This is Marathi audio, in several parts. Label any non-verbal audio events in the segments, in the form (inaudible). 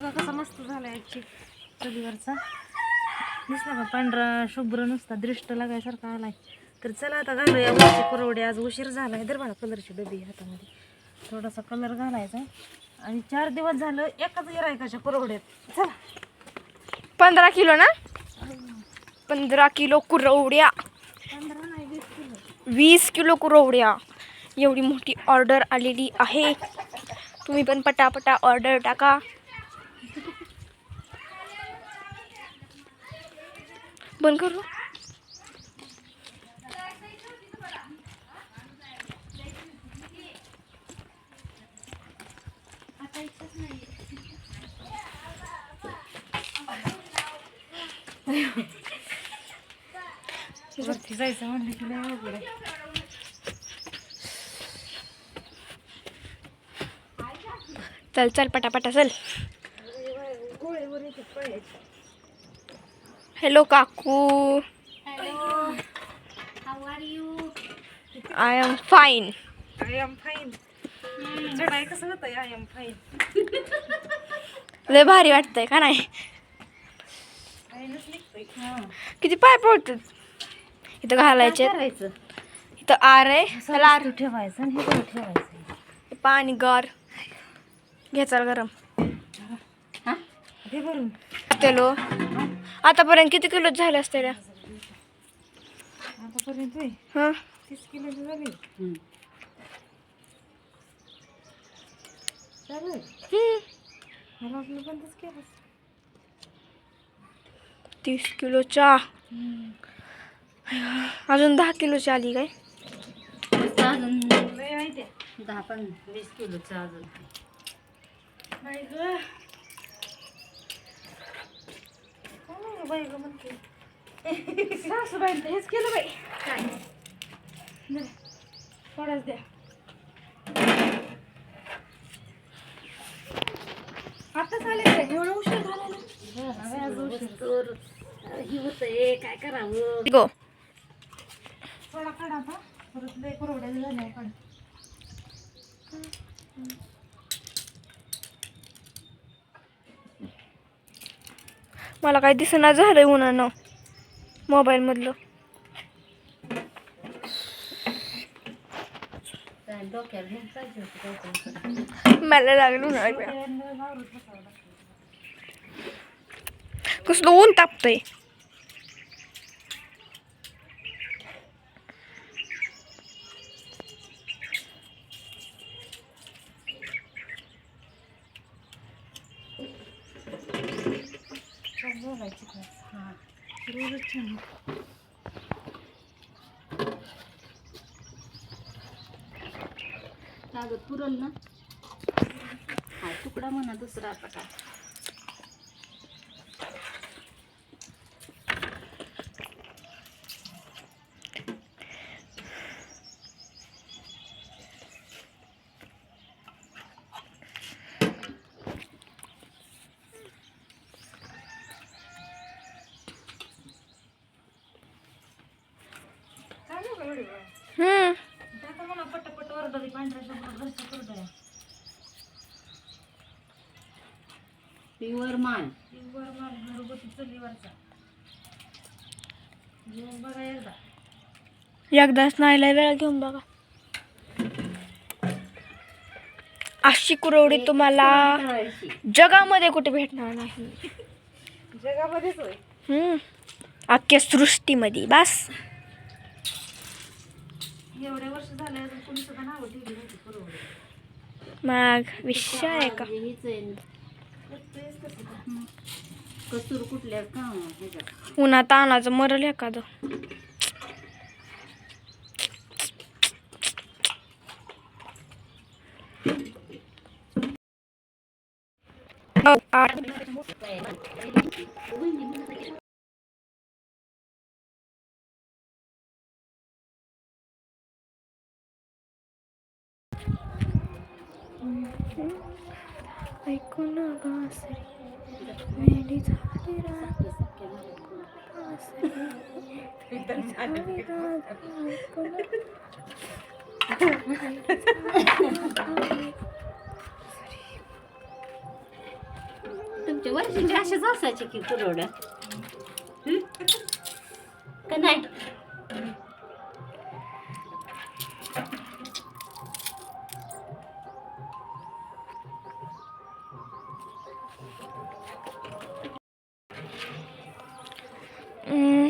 बघा कसा मस्त झाला ॲक्ची चुलीवरचा दिसला का? पांढरा शुभ्र नुसता दृष्ट लागायसारखा आलाय. तर चला आता घालूया वरचे कुरवडे. आज उशीर झालाय तर मला कलरची डबी आहे हातामध्ये. थोडासा कलर घालायचा आणि चार दिवस झालं एकाच गिरायकाच्या कुरवड्यात. चला. पंधरा किलो ना? पंधरा किलो कुरवड्या. पंधरा नाही वीस किलो. वीस किलो कुरवड्या. एवढी मोठी ऑर्डर आलेली आहे. तुम्ही पण पटापटा ऑर्डर टाका. बंद करू? वरती जायचं म्हणलं की लय अवघड आहे. चल चल पटापटा चल. हॅलो काकू I am fine I am fine कसं होतं आय एम फाईन लय भारी वाटतंय का नाही? किती पाय पडतात? इथं घालायचे करायचं? इथं आर आहे त्याला आर. तू ठेवायचं आणि हे ठेवायचं. पाणी गार. घ्यायचा गरम. हे? भरून. तेलो आतापर्यंत किती किलो झाले असते रे आतापर्यंत होय. हं. तीस किलोची झाली. चालेल. मला वाटलं बंदच केलं. तीस किलोच्या? अजून दहा किलोची आली काय? अजून. दहा पण वीस किलोचं अजून. नाही गं. म्हणते. हेच केलं बाई. काय. थोडाच द्या. आताच आले काय एवढं उशीर झाला ही काय करावं गो थोडा काढा परत लय कुरवड्या झाल्या काढ मला काय दिसना आहे उन्हानं. मोबाईलमधलं. मला लागलं उन्हाळ्या कसलं ऊन तापतंय. हा रोजच छान कागद पुरल ना? हा तुकडा म्हणा दुसरा आता काय चालू का व्हिडिओ हम्म आता मला पटपट ऑर्डर पांढऱ्या शुभ्र घरच्या कुरडया प्युअर मान. वर माल घरगुती चुलीवरचा. जेवण बघा एकदा. एकदाच नाही लय वेळा घेऊन बघा. अशी कुरवडी तुम्हाला. जगामध्ये कुठे भेटणार नाही. जगामध्येच होय. हम्म. अख्ख्या सृष्टीमध्ये बस. एवढे वर्ष झाले अजून कोणी सुद्धा नावं ठेवली नव्हती कुरवडी. मग विषय आहे का? म्हणजे हीच आहे. कसूर कुठल्या का ह्याच्यात उन्हा तानाचं मरल एखादं हो, आठ. ऐकून बासरी वेडी झाली रात. बासरी झाली ऐकून तुमच्या वर्षाची अशाच असायचे की कुरवड्या का नाही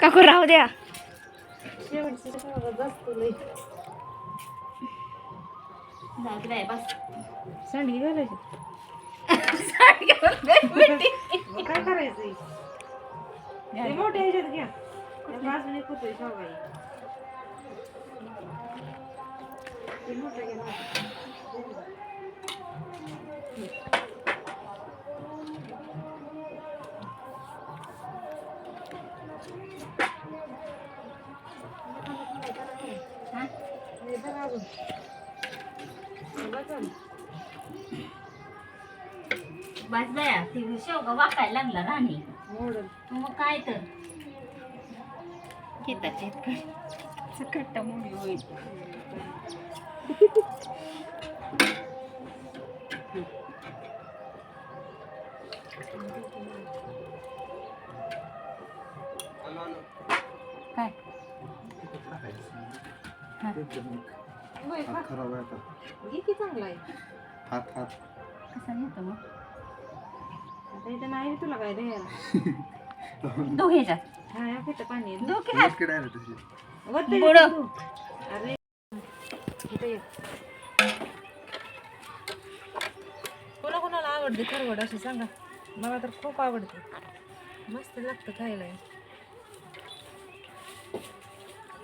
काकू राहू द्या. सांडगी घालायची. मग काय करायचं? ते मोठ्या ह्याच्यात घ्या. त्या बाजूने कुठे शेवगा आहे. ते मोठं घ्या. बस बाया ती शेवगा वाकायला लागला राणी. मग काय तर. घेतात सकट्टा मुली होईल. काय? होय का? खराब आहे आता. घे की चांगला आहे. हात हात. कसा घेतो मग? आता इथं नाही तुला काय द्यायला. (laughs) दो ह्याच्यात हा या पितं पाणी आहे. दो की. तू. अरे. इथं ये. कोणा कोणाला आवडते खरवड असं सांगा. मला तर खूप आवडते. मस्त लागतं खायला.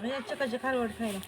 म्हणजे चकाचे खारवड खायला.